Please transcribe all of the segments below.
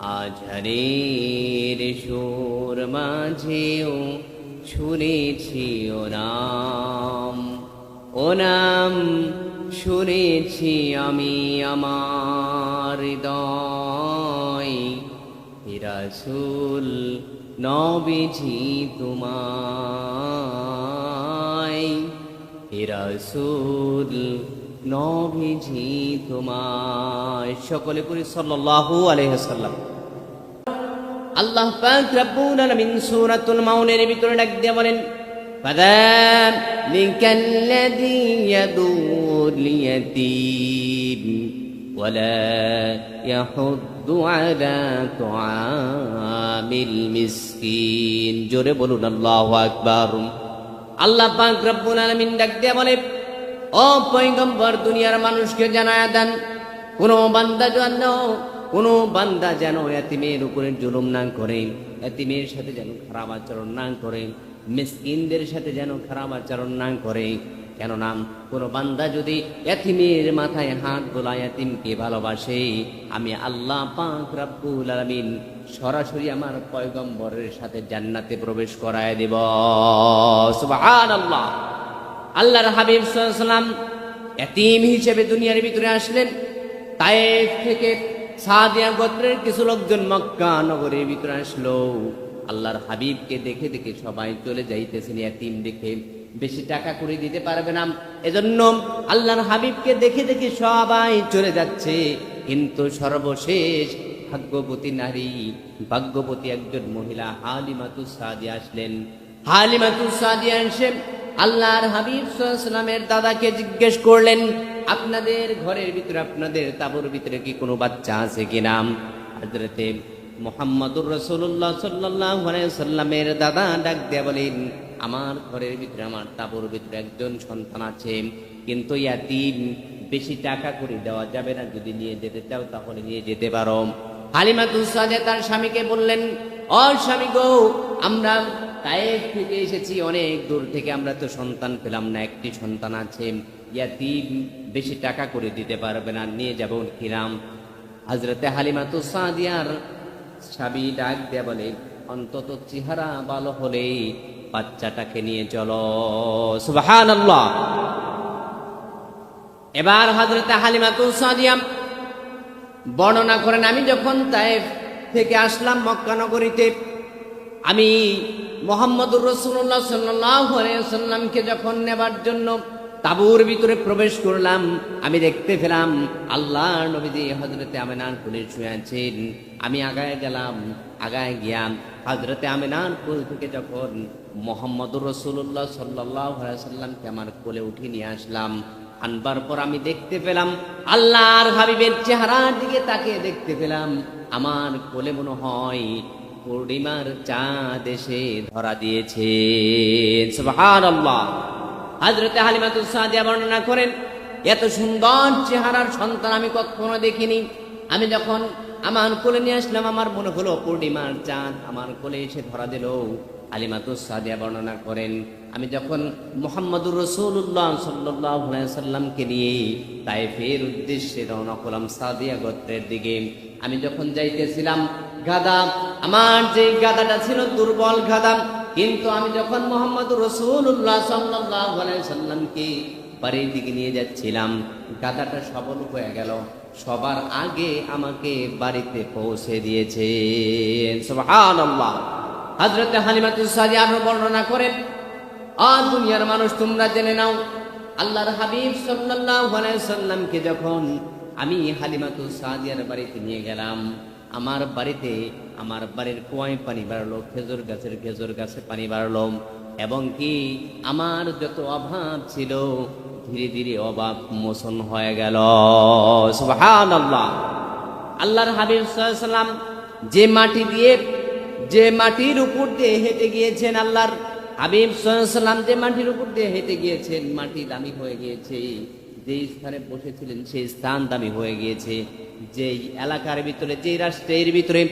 আঝারের সুর মাঝেও শুনেছি ও নাম ও নাম শুনেছি আমি আমার হৃদয়। হিরাসুল নবীজি তোমায়। হিরাসুল নবীজি তোমায় সকলে করি সাল্লাল্লাহু আলাইহি সাল্লাম আল্লাহ পাক রব্বুল আলামিন সূরাতুল মাউনের ভিতরে ডাক দিয়ে বলেন فذلك الذي يدعو اليتيم ولا يحض على طعام المسكين জোরে বলুন আল্লাহু আকবার আল্লাহ পাক রব্বুল আলামিন ডাক দিয়ে বলে ও পয়গম্বর দুনিয়ার মানুষকে জানায় দেন, কোন বান্দা যেন কোন বান্দা যেন এতিমের উপরে জুলুম না করে, এতিমের সাথে যেন খারাপ আচরণ না করে, মিসকিনদের সাথে যেন খারাপ আচরণ না করে। কেননা, কোন বান্দা যদি এতিমের মাথায় হাত বোলায় এতিমকে ভালোবাসে, আমি আল্লাহ পাক রাব্বুল আলামিন সরাসরি আমার পয়গম্বরের সাথে জান্নাতে প্রবেশ করায় দেব। সুবহানাল্লাহ। আল্লাহর হাবিব সাল্লাম এতিম হিসেবে দুনিয়ার ভিতরে আসলেন। তায়েফ থেকে সাদিয়া গোত্রের কিছু লোকজন মক্কা নগরের ভিতরে আসলো। আল্লাহর হাবিবকে দেখে দেখে সবাই চলে যাইতেছেন এতিম দেখে। বেশি টাকা করে দিতে পারবে না। এজন্য আল্লাহর হাবিবকে দেখে দেখে সবাই চলে যাচ্ছে। কিন্তু সর্বশেষ ভাগ্যবতী নারী, ভাগ্যবতী একজন মহিলা হালিমাতু সাদিয়া আসলেন। হালিমাতু সাদিয়া এসে আল্লাহর হাবিব সাল্লামের দাদাকে জিজ্ঞেস করলেন, আপনাদের ঘরের ভিতরে আপনাদের তাবুর ভিতরে কি কোনো বাচ্চা আছে কিনা হজরতে মোহাম্মদুর রসুল্লাহ সাল্লাহ সাল্লামের দাদা ডাক দিয়া বলেন, আমার ঘরের ভিতরে, আমার তাবুর ভিতরে একজন সন্তান আছে, কিন্তু ইয়াতিম বেশি টাকা করে দেওয়া যাবে না। যদি নিয়ে যেতে চাও তাহলে নিয়ে যেতে পারো। হালিমাতুল সাজে তার স্বামীকে বললেন ও স্বামী গো, আমরা তায়েফ থেকে এসেছি, অনেক দূর থেকে আমরা তো সন্তান পেলাম না, একটি সন্তান আছে, ইয়াতিম, বেশি টাকা করে দিতে পারবে না, নিয়ে যাব কিরাম হাজরতে হালিমাতু সাদিয়ার স্বামী ডাক দেয়া বলে, অন্তত চেহারা ভালো হলে বাচ্চাটাকে নিয়ে চলো। সুবহানাল্লাহ। এবার হজরতে হালিমাতু সাদিয়াম বর্ণনা করেন, আমি যখন তায়েফ থেকে আসলাম মক্কা নগরীতে। আমি মোহাম্মদুর রসুল্লাহ সাল্লামকে যখন নেবার জন্য তাবুর ভিতরে প্রবেশ করলাম, আমি দেখতে পেলাম আল্লাহ নবীজি হজরতে আমেনার কুলে শুয়ে আছেন। আমি আগায় গেলাম, আগায় গিয়াম হজরতে আমেনার কুল থেকে যখন মোহাম্মদুর রসুল্লাহ সাল্লাহ সাল্লামকে আমার কোলে উঠিয়ে নিয়ে আসলাম আনবার পর আমি দেখতে পেলাম, আল্লাহর হাবিবের চেহারার দিকে তাকিয়ে দেখতে পেলাম, আমার কোলে মনে হয় পূর্ণিমার চাঁদ এসে ধরা দিয়েছে। সুবহানাল্লাহ। হযরতে হালিমাতুস সাদিয়া বর্ণনা করেন, এত সুন্দর চেহারার সন্তান আমি কখনো দেখিনি। আমি যখন আমার কোলে নিয়ে আসলাম, আমার মনে হলো পূর্ণিমার চাঁদ আমার কোলে এসে ধরা দিল। আলিমাতুস সাদিয়া বর্ণনা করেন, আমি যখন মোহাম্মদুর রসুল্লাহ সাল্লাহ সাল্লামকে নিয়ে তাইফের উদ্দেশ্যে রওনা করলাম সাদিয়া গোত্রের দিকে, আমি যখন যাইতেছিলাম গাদা, আমার যে গাদাটা ছিল দুর্বল গাদা, কিন্তু আমি যখন মোহাম্মদ রসুল্লাহ সাল্লাহ সাল্লামকে বাড়ির দিকে নিয়ে যাচ্ছিলাম, গাদাটা সবল হয়ে গেল, সবার আগে আমাকে বাড়িতে পৌঁছে দিয়েছে। সুবহানাল্লাহ। হযরত হালিমাতুস সাদিয়া আরও বর্ণনা করেন আর দুনিয়ার মানুষ, তোমরা জেনে নাও, আল্লাহর হাবিব আলাইহি সাল্লামকে যখন আমি হালিমাতুস সাদিয়ার বাড়িতে নিয়ে গেলাম, আমার বাড়িতে আমার বাড়ির কুয়ায় পানি বাড়লো, খেজুর গাছের খেজুর গাছে পানি বাড়লো এবং কি আমার যত অভাব ছিল, ধীরে ধীরে অভাব মোচন হয়ে গেল। আল্লাহর হাবিব সাল্লাম যে মাটি দিয়ে যে মাটির উপর দিয়ে হেঁটে গিয়েছেন আল্লাহর হাবিব সাল্লাম যে মাটির উপর দিয়ে হেঁটে গিয়েছেন, মাটি দামি হয়ে গিয়েছে। যে স্থানে বসেছিলেন, সেই স্থান দামি হয়ে গিয়েছে। যেই এলাকার ভিতরে, যেই রাষ্ট্রের ভিতরে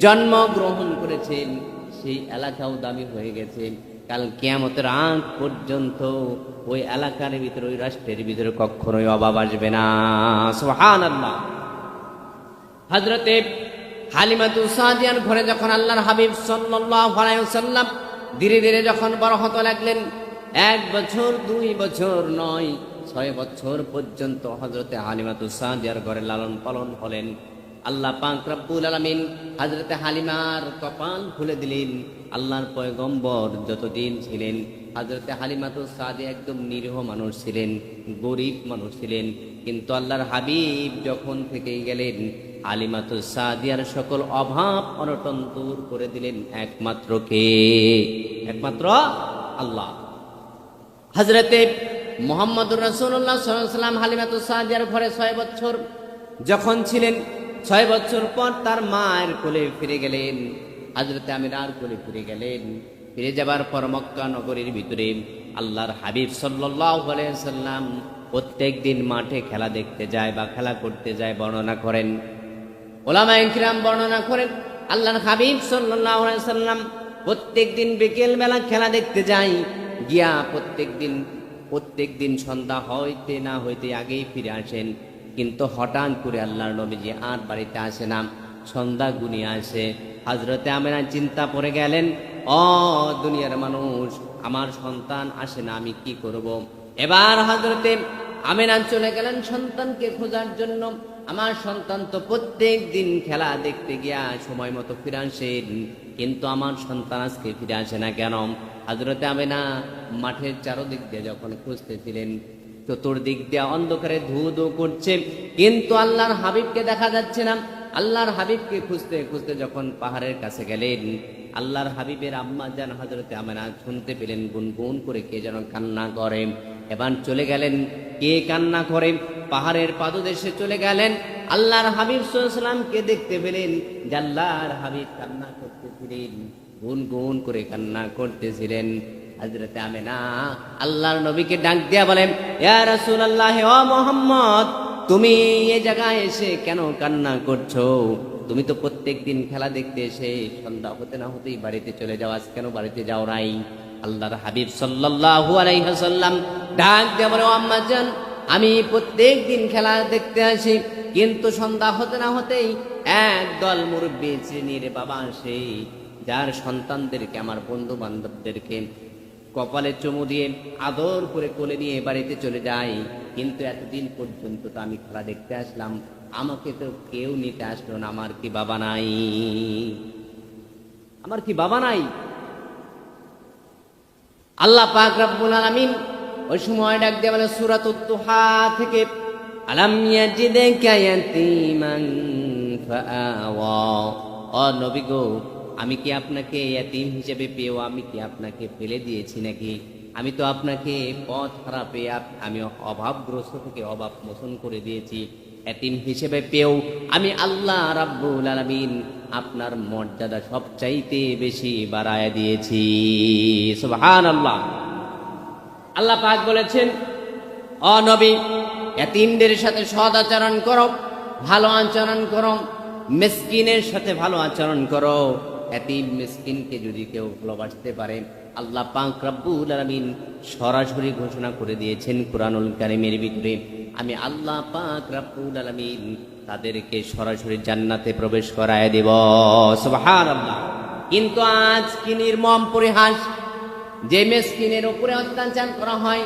জন্মগ্রহণ করেছেন, সেই এলাকাও দামি হয়ে গেছে। কাল কেয়ামতের আগ পর্যন্ত ওই এলাকার ভিতরে, ওই রাষ্ট্রের ভিতরে কখনোই অভাব আসবে না। সোহান আল্লাহ হজরতে হালিমাতু সাদিয়ার ঘরে যখন আল্লাহর হাবিব ওয়াসাল্লাম ধীরে ধীরে যখন বড় হতে লাগলেন, এক বছর, দুই বছর, নয়, ছয় বছর পর্যন্ত হজরতে হালিমাতু সাদিয়ার ঘরে লালন পালন হলেন। আল্লাহ পাক রব্বুল আলামিন হজরতে হালিমার কপাল খুলে দিলেন। আল্লাহর পয়গম্বর যতদিন ছিলেন হজরতে হালিমাতু সাদি একদম নিরীহ মানুষ ছিলেন, গরিব মানুষ ছিলেন। কিন্তু আল্লাহর হাবিব যখন থেকে গেলেন আলিমাতু সাদিয়ার সকল অভাব অনটন দূর করে দিলেন একমাত্র কে? একমাত্র আল্লাহ। হজরতে মোহাম্মদুর রসুল্লাহ সাল্লাম সাদিয়ার ঘরে ছয় বছর যখন ছিলেন, ছয় বছর পর তার মায়ের কোলে ফিরে গেলেন। হজরতে আমিরার কোলে ফিরে গেলেন। ফিরে যাবার পর মক্কা নগরীর ভিতরে আল্লাহর হাবিব সাল্লাহ সাল্লাম প্রত্যেক দিন মাঠে খেলা দেখতে যায় বা খেলা করতে যায় বর্ণনা করেন। ওলামা ইকরাম বর্ণনা করেন, আল্লাহর হাবিব সাল্লাম প্রত্যেক দিন বিকেল বেলা খেলা দেখতে যাই গিয়া প্রত্যেক দিন প্রত্যেক দিন সন্ধ্যা হইতে না হইতে আগেই ফিরে আসেন। কিন্তু হঠাৎ করে আল্লাহর নবীজি আর বাড়িতে আসে না, সন্ধ্যা গুনিয়ে আসে। হাজরতে আমেরা চিন্তা পড়ে গেলেন, অ, দুনিয়ার মানুষ, আমার সন্তান আসে না, আমি কি করব। এবার হজরতে আমেনা চলে গেলেন সন্তানকে খোঁজার জন্য। আমার সন্তান তো প্রত্যেক দিন খেলা দেখতে গিয়া সময় মতো ফিরে আসেন। কিন্তু আমার সন্তান আজকে ফিরে আসে না কেন? হাজরতে আমেনা মাঠের চারদিক দিয়ে যখন খুঁজতেছিলেন চতুর্দিক দিয়ে অন্ধকারে ধু ধু করছে। কিন্তু আল্লাহর হাবিবকে দেখা যাচ্ছে না। আল্লাহর হাবিবকে খুঁজতে খুঁজতে যখন পাহাড়ের কাছে গেলেন, আল্লাহর হাবিবের আম্মা জান হজরতে আমেনা শুনতে পেলেন, গুনগুন করে কে যেন কান্না করে। এবার চলে গেলেন কে কান্না করে? পাহাড়ের পাদদেশে চলে গেলেন। আল্লাহর হাবিব সাল্লামকে দেখতে পেলেন যে আল্লাহর হাবিব কান্না করতেছিলেন গুন গুন করে কান্না করতেছিলেন। হজরতে আমেনা আল্লাহর নবীকে ডাক দিয়া বলেন ইয়া রাসূলুল্লাহ, ও মোহাম্মদ, তুমি এই জায়গায় এসে কেন কান্না করছ? তুমি তো প্রত্যেক দিন খেলা দেখতে এসে সন্ধ্যা হতে না হতেই বাড়িতে চলে যাও, আজ কেন বাড়িতে যাও নাই? আল্লাহর হাবিব সাল্লাল্লাহু আলাইহি ওয়াসাল্লাম ডাক দিয়ে বলে আম্মা জান, আমি প্রত্যেক দিন খেলা দেখতে আসি, কিন্তু সন্ধ্যা হতে না হতেই এক দল মুরব্বী শ্রেণির বাবা আসে, যার সন্তানদেরকে, আমার বন্ধু বান্ধবদেরকে কপালে চুমু দিয়ে আদর করে কোলে নিয়ে বাড়িতে চলে যাই কিন্তু এতদিন পর্যন্ত তো আমি খেলা দেখতে আসলাম, আমাকে তো কেউ নিতে আসলো না, আমার কি বাবা নাই? আমার কি বাবা নাই? আল্লাহ পাক রব্বুল আলামিন ওই সময় ডাক দিয়ে বলে সূরাত তুহা থেকে, আলাম ইয়াজিদাকা ইয়াতীমান ফাআওয়া। ও নবী গো, আমি কি আপনাকে ইয়াতীম হিসেবে পেয়েও আমি কি আপনাকে ফেলে দিয়েছি নাকি? আমি তো আপনাকে পথ হারা পেয়ে আমি অভাবগ্রস্ত থেকে অভাব মোচন করে দিয়েছি। এতিম হিসেবে পেও আমি আল্লাহ রাব্বুল আলামিন আপনার মর্যাদা সবচাইতে বেশি বাড়ায় দিয়েছি। সুবহান আল্লাহ আল্লাহ পাক বলেছেন অনবী নবী, এতিমদের সাথে সদ আচরণ করো, ভালো আচরণ করো, মিসকিনের সাথে ভালো আচরণ করো। এতিম মিসকিনকে যদি কেউ ভালোবাসতে পারে, আল্লাহ পাক রব্বুল আলামিন সরাসরি ঘোষণা করে দিয়েছেন কুরআনুল কারীমের ভিতরে, আমি আল্লাহ পাক রব্বুল আলামিন তাদেরকে সরাসরি জান্নাতে প্রবেশ করায় দেব। সুবহানাল্লাহ। কিন্তু আজ কি নির্মম পরিহাস? যে মেসকিনের উপরে অত্যাচার করা হয়,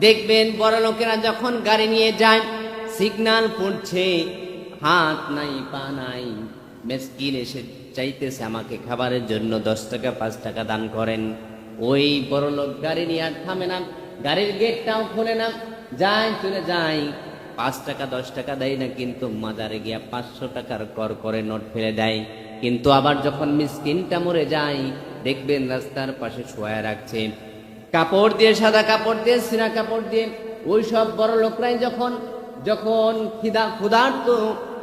দেখবেন বড় লোকেরা যখন গাড়ি নিয়ে যায় সিগন্যাল পড়ছে, হাত নাই, পা নাই মেসকিন এসে চাইতেছে আমাকে খাবারের জন্য দশ টাকা, পাঁচ টাকা দান করেন। ওই বড় লোক গাড়ি নিয়ে আর থামে না। গাড়ির গেটটাও খোলে না। যাই, চলে যায় পাঁচ টাকা, দশ টাকা দেয় না, কিন্তু মাজারে গিয়া পাঁচশো টাকার কর করে নোট ফেলে দেয়। কিন্তু আবার যখন মিসকিনটা মরে যায়, দেখবেন রাস্তার পাশে শোয়া রাখছে। কাপড় দিয়ে, সাদা কাপড় দিয়ে, সিনা কাপড় দিয়ে, ওই সব বড় লোকরাই যখন যখন খিদা ক্ষুধার্ত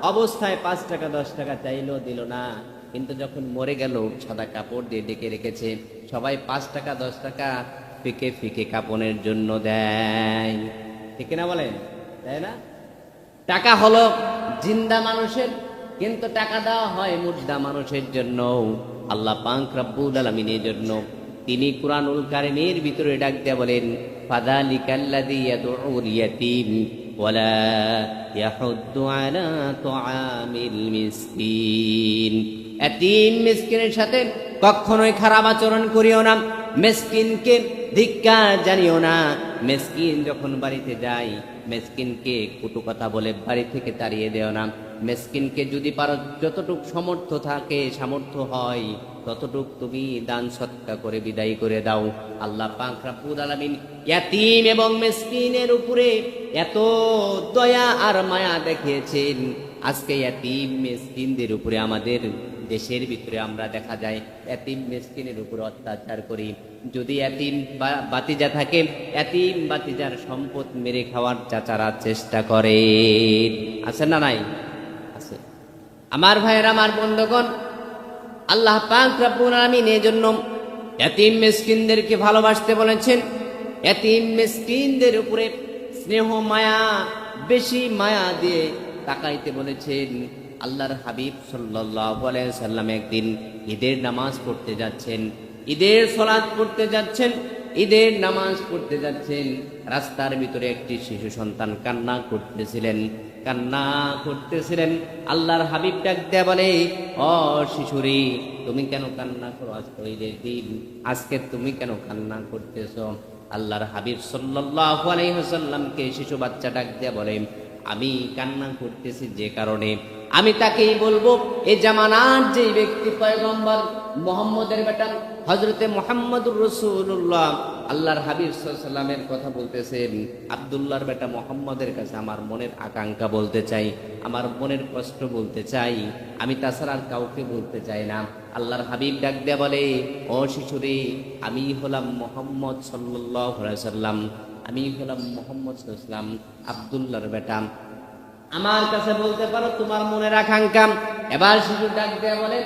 অবস্থায় পাঁচ টাকা, দশ টাকা চাইলেও দিল না। কিন্তু যখন মরে গেল সাদা কাপড় দিয়ে ডেকে রেখেছে। সবাই পাঁচ টাকা, দশ টাকা ফিকে ফিকে কাপনের জন্য দেয়। ঠিক না বলেন? তাই না? টাকা হলো জিন্দা মানুষের, কিন্তু টাকা দেওয়া হয় মুর্দা মানুষের জন্য আল্লাহ পাক রব্বুল আলমিনের জন্য তিনি কুরআনুল কারিমের ভিতরে ডাক দেয়া বলেন ওয়ালা يحد على طعام المسكين. এতিম মিসকিনের সাথে কখনোই খারাপ আচরণ করিও না। মিসকিনকে ধিক্কা জানিও না। মেসকিন যখন বাড়িতে যাই মেসকিনকে কুটু কথা বলে বাড়ি থেকে তাড়িয়ে দেও না। মেসকিনকে যদি পারো, যতটুক সমর্থ থাকে, সামর্থ্য হয়, ততটুক তুমি দান সৎকা করে বিদায় করে দাও। আল্লাহ পাক এবং মেসকিনের উপরে এত দয়া আর মায়া দেখিয়েছেন। আজকে ইয়াতিম মেসকিনদের উপরে, আমাদের দেশের ভিতরে আমরা দেখা যায় এতিম মেসকিনের উপর অত্যাচার করি। যদি এতিম বাতিজা থাকে এতিম বাতিজার সম্পদ মেরে খাওয়ার চাচারা চেষ্টা করে। আছে না নাই? আছে। আমার ভাইয়ের, আমার বন্ধুগণ, আল্লাহ পাক রব্বুল আলামিন এই জন্য এতিম মিসকিনদেরকে ভালোবাসতে বলেছেন। এতিম মিসকিনদের উপরে স্নেহ, মায়া, বেশি মায়া দিয়ে তাকাইতে বলেছেন আল্লাহর হাবিব সাল্লাল্লাহু আলাইহি সাল্লাম একদিন ঈদের নামাজ পড়তে যাচ্ছেন, ঈদের সলাৎ পড়তে যাচ্ছেন, ঈদের নামাজ পড়তে যাচ্ছেন। রাস্তার ভিতরে একটি শিশু সন্তান কান্না করতেছিলেন। কান্না করতেছিলেন। আল্লাহর হাবিব ডাক দেয়া বলে, ও শিশুরি, তুমি কেন কান্না করো? আজকে ঈদের দিন। আজকে তুমি কেন কান্না করতেছো? আল্লাহর হাবিব সাল্লাল্লাহু আলাইহি ওয়াসাল্লামকে শিশু বাচ্চা ডাক দেয়া বলে, আমি কান্না করতেছি যে কারণে। আমি তাকেই বলব এই জামানার যে ব্যক্তি পয়গম্বর মোহাম্মদের বেটা হজরতে মোহাম্মদুর রসুল্লাহ আল্লাহর হাবিব সাল্লামের কথা বলতেছেন, আবদুল্লাহর বেটা মোহাম্মদের কাছে আমার মনের আকাঙ্ক্ষা বলতে চাই, আমার মনের কষ্ট বলতে চাই, আমি তাছাড়া আর কাউকে বলতে চাই না। আল্লাহর হাবিব ডাক দেয়া বলে, ও শিশুরে, আমি হলাম মোহাম্মদ সাল্লাম আমি হলাম মোহাম্মদ সাল্লাম আবদুল্লাহর বেটা। আমার কাছে বলতে পারো তোমার মনের আকাঙ্ক্ষা। এবার শিশু ডাক দেয়া বলে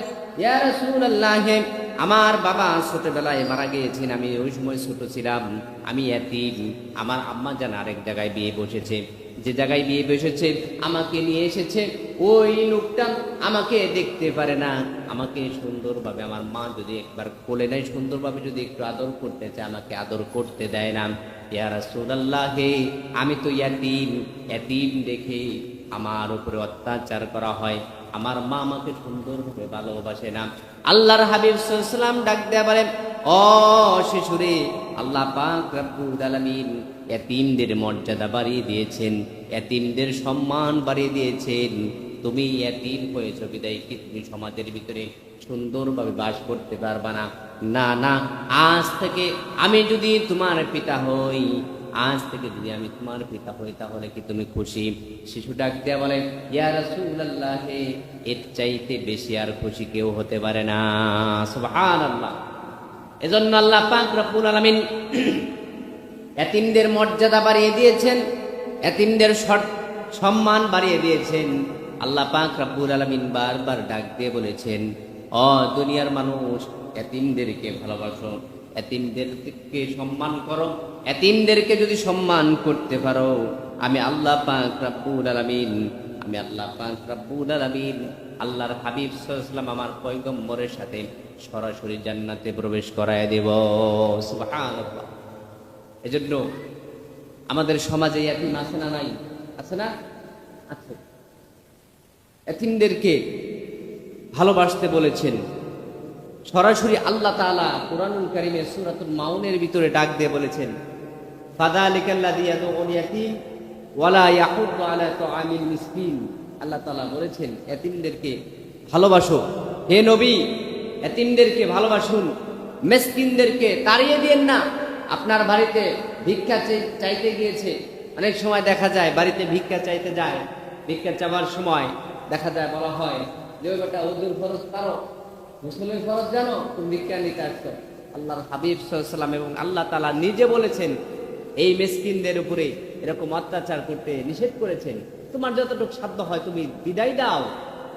আমার বাবা ছোটবেলায় মারা গিয়েছেন, আমি ওই সময় ছোট ছিলাম। আমি এতিম। আমার আম্মা জান আরেক জায়গায় বিয়ে বসেছে। যে জায়গায় বিয়ে বসেছে, আমাকে নিয়ে এসেছে। ওই লোকটা আমাকে দেখতে পারে না। আমাকে সুন্দরভাবে, আমার মা যদি একবার কোলে নেয়, সুন্দরভাবে যদি একটু আদর করতে চায়, আমাকে আদর করতে দেয় না। ইয়া রাসূলুল্লাহ, আমি তো ইয়াতিম ইয়াতিম দেখে আমার উপরে অত্যাচার করা হয়। আমার মা আমাকে সুন্দরভাবে ভালোবাসে না। আল্লাহর হাবিব সাল্লাম ডাক দেয়া বলেন, ও শিশুরে, আল্লাহ পাক রব্বুল আলামিন এতিমদের মর্যাদা বাড়িয়ে দিয়েছেন, এতিমদের সম্মান বাড়িয়ে দিয়েছেন। তুমি এতিম হয়েছ, বিদায় কি তুমি সমাজের ভিতরে সুন্দরভাবে বাস করতে পারবা না? না না, আজ থেকে আমি যদি তোমার পিতা হই আজ থেকে যদি আমি তোমার পিতা হই, তাহলে কি তুমি খুশি? শিশু ডাক দেয়া বলে, ইয়া রাসূলুল্লাহ, এর চাইতে বেশি আর খুশি কেউ হতে পারে না। সুবহানাল্লাহ। এজন্য আল্লাহ পাক রব্বুল আলামিন এতিমদের মর্যাদা বাড়িয়ে দিয়েছেন, এতিমদের সম্মান বাড়িয়ে দিয়েছেন। আল্লাহ পাক রব্বুল আলামিন বারবার ডাক দিয়ে বলেছেন, অ দুনিয়ার মানুষ, এতিমদেরকে ভালোবাসো। এতিমদেরকে সম্মান করো। এতিমদেরকে যদি সম্মান করতে পারো, আমি আল্লাহ পাক রব্বুল আলামিন, আমি আল্লাহ পাক রব্বুল আলামিন, আল্লাহর হাবিব সাল্লাল্লাহু আমার পয়গম্বরের সাথে সরাসরি জান্নাতে প্রবেশ করায় দেব। সুবহানাল্লাহ। এজন্য আমাদের সমাজে এতিম আছে না নাই? আছে না? আছে। এতিমদেরকে ভালোবাসতে বলেছেন। সরাসরি আল্লাহ তাআলা কোরআনুল কারিমে সূরাতুল মাউনের ভিতরে ডাক দিয়ে বলেছেন ফাদালিকাল্লাযী ইয়াদউল ইয়াতীম ওয়ালা ইয়াহুদ্দু আলা তুআমিল মিসকিন। আল্লাহ তাআলা বলেছেন, এতিমদেরকে ভালোবাসো। হে নবী, এতিমদেরকে ভালোবাসুন। মিসকিনদেরকে তাড়িয়ে দিয়েন না। আপনার বাড়িতে ভিক্ষা চাই- চাইতে গিয়েছে। অনেক সময় দেখা যায়, বাড়িতে ভিক্ষা চাইতে যায়। ভিক্ষা চাওয়ার সময় দেখা যায় বলা হয়, যে বেটা ওজুর ফরজ পারো। মুসলিমের ফরজ জানো তুমি ভিক্ষা নিতে আসছো আল্লাহর হাবিব সাল্লাম এবং আল্লাহ তালা নিজে বলেছেন, এই মেসকিনদের উপরে এরকম অত্যাচার করতে নিষেধ করেছেন। তোমার যতটুকু সাধ্য হয় তুমি বিদায় দাও।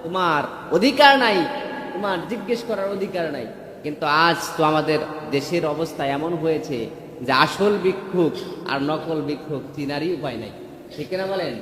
তোমার অধিকার নাই, তোমার জিজ্ঞেস করার অধিকার নাই। কিন্তু আজ তো আমাদের দেশের অবস্থা এমন হয়েছে যে আসল ভিক্ষুক আর নকল ভিক্ষুক চিনারই উপায় নাই। ঠিক না বলেন?